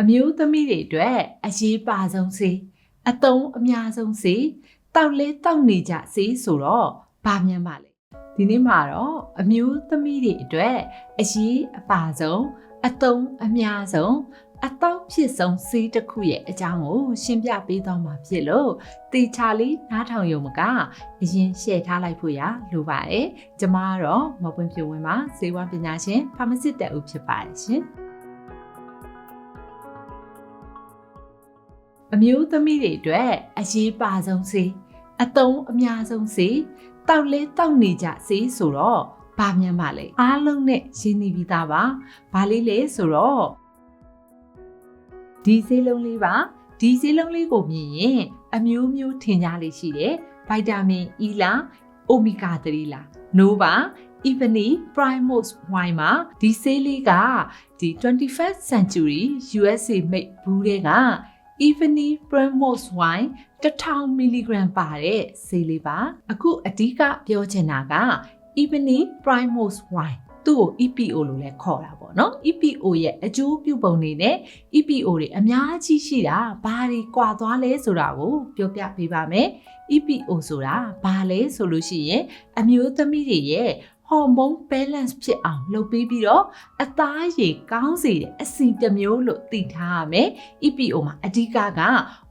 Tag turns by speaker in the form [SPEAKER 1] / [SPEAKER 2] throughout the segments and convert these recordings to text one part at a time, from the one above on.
[SPEAKER 1] အမျိုးသမီးတွေအတွက်အရေးပါဆုံးဆေးအသုံးအများဆုံးဆေးတောက်လဲတောက်နေကြဆေးဆိုတော့ဘာမြန်ပါလဲဒီနေ့မှာတော့အမျိုးသမီးတွေအတွက်အရေးအပါဆုံးအသုံးအများဆုံးအတော့ဖြစ်ဆုံးဆေးတစ်ခုရဲ့အကြောင်းကိုရှင်းပြပေးသွားမှာဖြစ်လို့တေချာလေးနားထောင်ရုံမကအရင်ရှယ်ထားလိုက်ဖို့ရလိုပါတယ်ကျမကတော့မပွင့်ဖြူဝင်ပါဇေဝပညာရှင်ဖာမစစ်တက်ဦးဖြစ်ပါတယ်ရှင် အမျိုးသမီးတွေအတွက်အရေးပါဆုံးဆေးအသုံးအများဆုံးဆေးတောက်လဲတောက်နေကြဆေးဆိုတော့ဘာမြန်ပါလဲအားလုံးနဲ့ရှင်းနေပြီးသားပါဘာလေးလဲဆိုတော့ဒီဆေးလုံးလေးပါဒီဆေးလုံးလေးကိုမြင်ရင်အမျိုးမျိုးထင်ကြလေးရှိတယ်ဗိုက်တာမင် E လားအိုမီဂါ3လား no ပါ Evany Primos wine မှာဒီဆေးလေးကဒီ 21st century USA made ဘူးတဲ့က Evany Primos wine 1000 mg ပါတဲ့ဆေးလေးပါအခုအဓိကပြောချင်တာက Evany Primos wine သူ့ကို EPO လို့လည်းခေါ်တာပေါ့နော် EPO ရဲ့အကျိုးပြုပုံတွေနဲ့ EPO တွေအများကြီးရှိတာဘာတွေကွာသွားလဲဆိုတာကိုပြောပြပေးပါမယ် EPO ဆိုတာဘာလဲဆိုလို့ရှိရင်အမျိုးသမီးတွေရဲ့ ဟော်မုန်း balance ဖြစ်အောင်လုပ်ပေးပြီးတော့အသားရည်ကောင်းစေတဲ့အစီတစ်မျိုးလို့သိထားရမယ် EPO မှာအဓိကက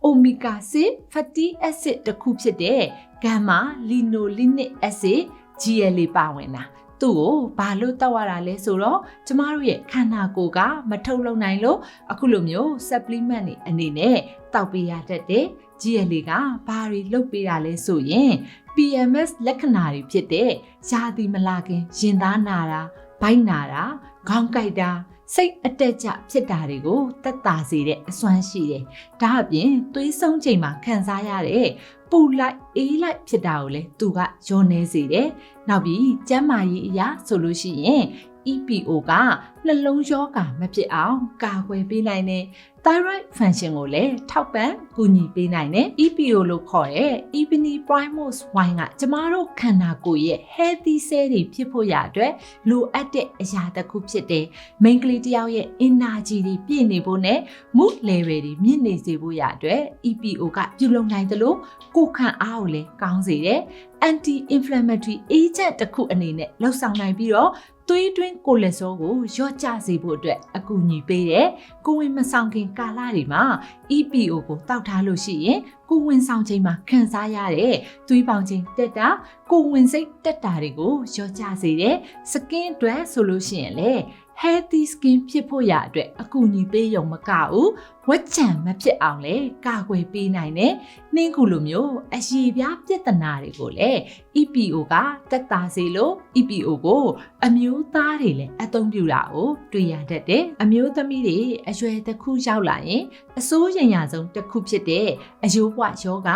[SPEAKER 1] omega 6 fatty acid တစ်ခုဖြစ်တဲ့ gamma linolenic acid GLA ပါဝင်တာ သူ့ကိုဘာလို့တောက်ရတာလဲဆိုတော့ကျမတို့ရဲ့ခန္ဓာကိုယ်ကမထုတ်လုပ်နိုင်လို့အခုလိုမျိုး supplement တွေအနေနဲ့တောက်ပေးရတတ်တယ် GLA ကဘာတွေလုပ်ပေးတာလဲဆိုရင် PMS လက္ခဏာတွေဖြစ်တဲ့ရာသီမလာခင်ရင်သားနာတာဗိုက်နာတာခေါင်းကိုက်တာစိတ်အတက်ကြဖြစ်တာတွေကိုတက်တာစေတဲ့အစွမ်းရှိတယ်။ဒါအပြင်သွေးဆုံးချိန်မှာခံစားရတဲ့ ပူလိုက်အေးလိုက်ဖြစ်တာကိုလည်းသူကရောနေစေတယ်။နောက်ပြီးကျန်းမာရေးအရာဆိုလို့ရှိရင် EPO ကနှလုံးရောဂါမဖြစ်အောင်ကာကွယ်ပေးနိုင်တဲ့ thyroid function ကိုလည်းထောက်ပံ့ကူညီပေးနိုင်တဲ့ EPO လို့ခေါ်တဲ့ Ebony Primos wine ကကျမတို့ခန္ဓာကိုယ်ရဲ့ healthy cell တွေဖြစ်ဖို့ရအတွက်လိုအပ်တဲ့အရာတစ်ခုဖြစ်တဲ့ main ကလေးတစ်ယောက်ရဲ့ energy တွေပြည့်နေဖို့နဲ့ mood level တွေမြင့်နေစေဖို့ရအတွက် EPO ကပြုလုပ်နိုင်တယ်လို့ကိုယ်ခံအားကိုလည်းကောင်းစေတယ် anti inflammatory agent တစ်ခုအနေနဲ့လှုပ်ဆောင်နိုင်ပြီးတော့သွေးတွင်းကိုလက်စောကိုလျော့ကျစေဖို့အတွက်အကူအညီပေးတယ်။ကိုဝင်မဆောင်ခင်ကာလတွေမှာ EPO ကိုတောက်ထားလို့ရှိရင်ကိုဝင်ဆောင်ချိန်မှာခံစားရတဲ့သွေးပေါင်ချိန်တက်တာကိုဝင်စိတ်တက်တာတွေကိုလျော့ကျစေတယ်။ skin အတွက်ဆိုလို့ရှိရင်လည်း healthy skin ဖြစ်ဖို့ရအတွက်အကူအညီပေးရုံမကဘူးဝက်ချံမဖြစ်အောင်လဲကာကွယ်ပေးနိုင်တယ်နှင်းခုလိုမျိုးအရည်ပြားပြဿနာတွေကိုလည်း EPO ကတက်တာစေလို့ EPO ကိုအမျိုးသားတွေလည်းအသုံးပြုတာကိုတွေ့ရတတ်တယ်အမျိုးသမီးတွေအရွယ်တစ်ခုရောက်လာရင်အစိုးရရဆုံးတစ်ခုဖြစ်တဲ့အယိုးပွားယောဂ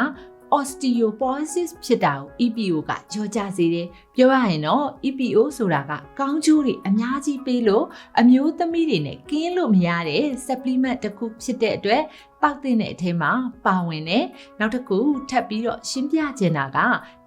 [SPEAKER 1] osteoporosis ဖြစ်တာကို EPO ကကြောကြစေတယ်ပြောရရင်တော့ EPO ဆိုတာကကောင်းကျိုးတွေအများကြီးပေးလို့အမျိုးသမီးတွေနဲ့ကင်းလို့မရတဲ့ supplement တစ်ခုဖြစ်တဲ့အတွက် ပောက်တဲ့အထဲမှာပါဝင်တယ်နောက်တစ်ခုထပ်ပြီးတော့ရှင်းပြချင်တာက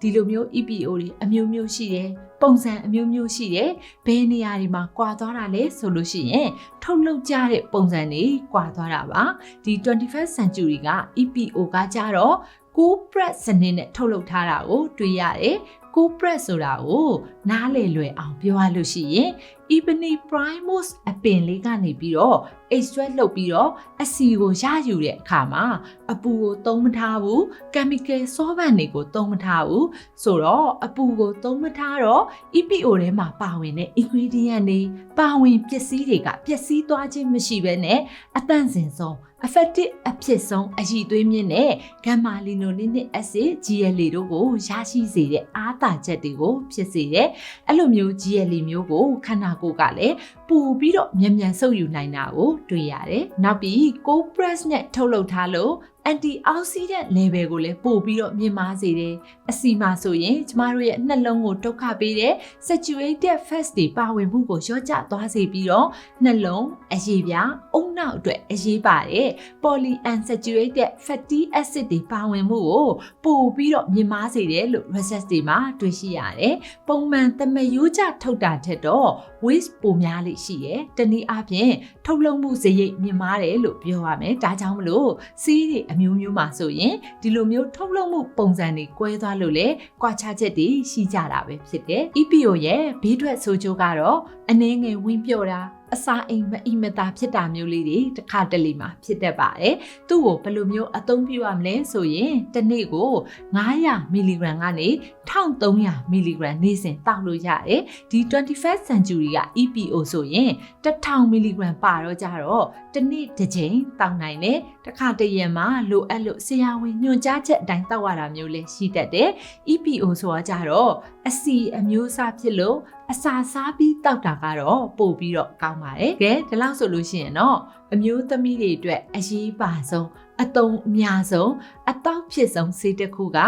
[SPEAKER 1] ဒီလိုမျိုး EPO တွေအမျိုးမျိုးရှိတယ်ပုံစံအမျိုးမျိုးရှိတယ်ဘယ်နေရာတွေမှာကွာသွားတာလဲဆိုလို့ရှိရင်ထုတ်လုပ်ကြတဲ့ပုံစံတွေကွာသွားတာပါဒီ 21st century က EPO ကကြတော့ကိုပရက်စနစ်နဲ့ထုတ်လုပ်ထားတာကိုတွေ့ရတယ်ကိုပရက်ဆိုတာကိုနားလေလွယ်အောင်ပြောရလို့ရှိရင် Ebony Primos အပင်လေးကနေပြီးတော့ extract လုပ်ပြီးတော့အစီကိုရယူတဲ့အခါမှာအပူကိုသုံးမထားဘူး chemical solvent တွေကိုသုံးမထားဘူးဆိုတော့အပူကိုသုံးမထားတော့ EPO ထဲမှာပါဝင်တဲ့ ingredient တွေပါဝင်ပစ္စည်းတွေကပျက်စီးသွားခြင်းမရှိဘဲနဲ့အတန့်စင်ဆုံး effective အဖြစ်ဆုံးအရည်သွေးမြင့်တဲ့ gamma linolenic acid GLA တို့ကိုရရှိစေတဲ့အားသာချက်တွေကိုဖြစ်စေတယ်။အဲ့လိုမျိုး GLA မျိုးကိုခန္ဓာကိုယ်ကလည်းပူပြီးတော့မြန်မြန်ဆုပ်ယူနိုင်တာကိုတွေ့ရတယ်။နောက်ပြီး co press နဲ့ထုတ်လုပ်ထားလို့ antioxidant level ကိုလည်းပို့ပြီးတော့မြင့်မားစေတယ်အစီမှာဆိုရင်ကျမတို့ရဲ့နှလုံးကိုဒုက္ခပေးတဲ့ saturated fats တွေပါဝင်မှုကိုလျှော့ချသွားစေပြီးတော့နှလုံးအရေးပြားအုံနောက်အတွက်အရေးပါတယ် polyunsaturated fatty acid တွေပါဝင်မှုကိုပို့ပြီးတော့မြင့်မားစေတယ်လို့ research တွေမှာတွေ့ရှိရတယ်ပုံမှန်သမယိုးကျထုတ်တာထက်တော့ waste ပိုများလိမ့်ရှိတယ်တနည်းအားဖြင့်ထုတ်လုပ်မှုစရိတ်မြင့်မားတယ်လို့ပြောရမယ်ဒါကြောင့်မလို့စီးတွေအမျိုးမျိုးမှာဆိုရင်ဒီလိုမျိုးထုတ်လုပ်မှုပုံစံတွေကွဲသွားလို့လေကွာခြားချက်တွေရှိကြတာပဲဖြစ်တယ် EPO ရဲ့ဘေးထွက်ဆိုးကျိုးကတော့အနည်းငယ်ဝင်းပြော့တာ အစာအိမ်မအိမ်မသာဖြစ်တာမျိုးလေးတွေတစ်ခါတလေမှာဖြစ်တတ်ပါတယ်။သူ့ကိုဘယ်လိုမျိုးအသုံးပြုရမလဲဆိုရင်တစ်နေ့ကို900မီလီဂရမ်ကနေ1300မီလီဂရမ်နေ့စဉ်တောက်လို့ရတယ်။ဒီ 21st century က EPO ဆိုရင်1000မီလီဂရမ်ပါတော့ကြတော့တစ်နေ့တစ်ချိန်တောက်နိုင်တယ်။တစ်ခါတရံမှာလိုအပ်လို့ဆရာဝန်ညွှန်ကြားချက်အတိုင်းတောက်ရတာမျိုးလည်းရှိတတ်တယ်။ EPO ဆိုတာကြတော့ အစီအမျိုးအစားဖြစ်လို့အစာစားပြီးတောက်တာကတော့ပို့ပြီးတော့ကောင်းပါတယ်။ကဲဒီလောက်ဆိုလို့ရှိရင်တော့အမျိုးသမီးတွေအတွက်အရေးပါဆုံးအတုံးအများဆုံးအတောက်ဖြစ်ဆုံးဆေးတစ်ခုက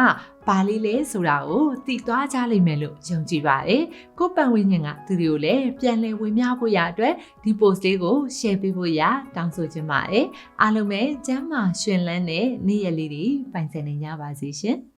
[SPEAKER 1] ဘာလေးလဲဆိုတာကိုသိသွားကြလိမ့်မယ်လို့ယုံကြည်ပါတယ်။ကိုယ်ပတ်ဝန်းကျင်ကသူတွေကိုလည်းပြန်လည်ဝင်များဖို့ရအတွက်ဒီ post လေးကို share ပေးဖို့ရတောင်းဆိုချင်ပါတယ်။အားလုံးပဲကျမ်းမာရှင်လန်းတဲ့နေ့ရက်လေးတွေပိုင်ဆိုင်နေကြပါစေရှင်။